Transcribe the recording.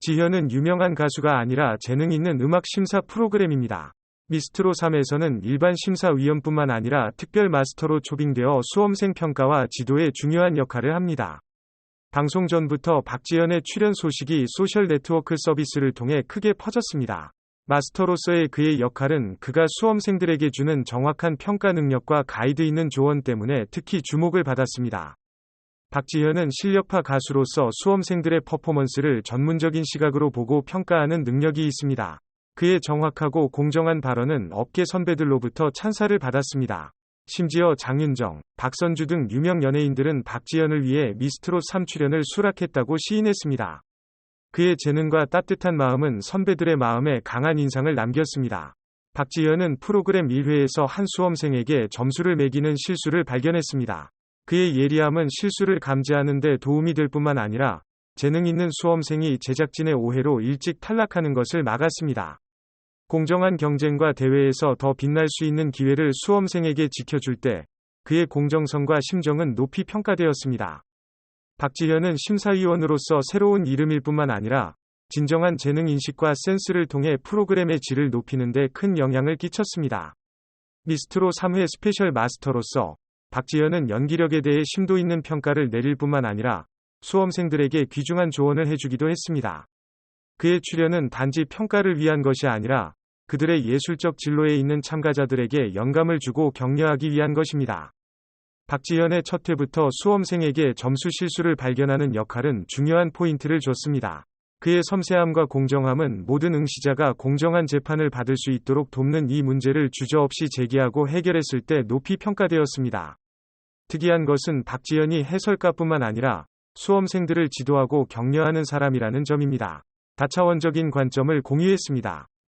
지현은 유명한 가수가 아니라 재능 있는 음악 심사 프로그램입니다. 미스트로 3에서는 일반 심사위원뿐만 아니라 특별 마스터로 초빙되어 수험생 평가와 지도에 중요한 역할을 합니다. 방송 전부터 박지현의 출연 소식이 소셜 네트워크 서비스를 통해 크게 퍼졌습니다. 마스터로서의 그의 역할은 그가 수험생들에게 주는 정확한 평가 능력과 가이드 있는 조언 때문에 특히 주목을 받았습니다. 박지현은 실력파 가수로서 수험생들의 퍼포먼스를 전문적인 시각으로 보고 평가하는 능력이 있습니다. 그의 정확하고 공정한 발언은 업계 선배들로부터 찬사를 받았습니다. 심지어 장윤정, 박선주 등 유명 연예인들은 박지현을 위해 미스트롯 3 출연을 수락했다고 시인했습니다. 그의 재능과 따뜻한 마음은 선배들의 마음에 강한 인상을 남겼습니다. 박지현은 프로그램 1회에서 한 수험생에게 점수를 매기는 실수를 발견했습니다. 그의 예리함은 실수를 감지하는 데 도움이 될 뿐만 아니라 재능 있는 수험생이 제작진의 오해로 일찍 탈락하는 것을 막았습니다. 공정한 경쟁과 대회에서 더 빛날 수 있는 기회를 수험생에게 지켜줄 때 그의 공정성과 심정은 높이 평가되었습니다. 박지현은 심사위원으로서 새로운 이름일 뿐만 아니라 진정한 재능 인식과 센스를 통해 프로그램의 질을 높이는 데 큰 영향을 끼쳤습니다. 미스트로 3회 스페셜 마스터로서 박지현은 연기력에 대해 심도 있는 평가를 내릴 뿐만 아니라 수험생들에게 귀중한 조언을 해주기도 했습니다. 그의 출연은 단지 평가를 위한 것이 아니라 그들의 예술적 진로에 있는 참가자들에게 영감을 주고 격려하기 위한 것입니다. 박지현의 첫 회부터 수험생에게 점수 실수를 발견하는 역할은 중요한 포인트를 줬습니다. 그의 섬세함과 공정함은 모든 응시자가 공정한 재판을 받을 수 있도록 돕는 이 문제를 주저없이 제기하고 해결했을 때 높이 평가되었습니다. 특이한 것은 박지현이 해설가뿐만 아니라 수험생들을 지도하고 격려하는 사람이라는 점입니다. 다차원적인 관점을 공유했습니다.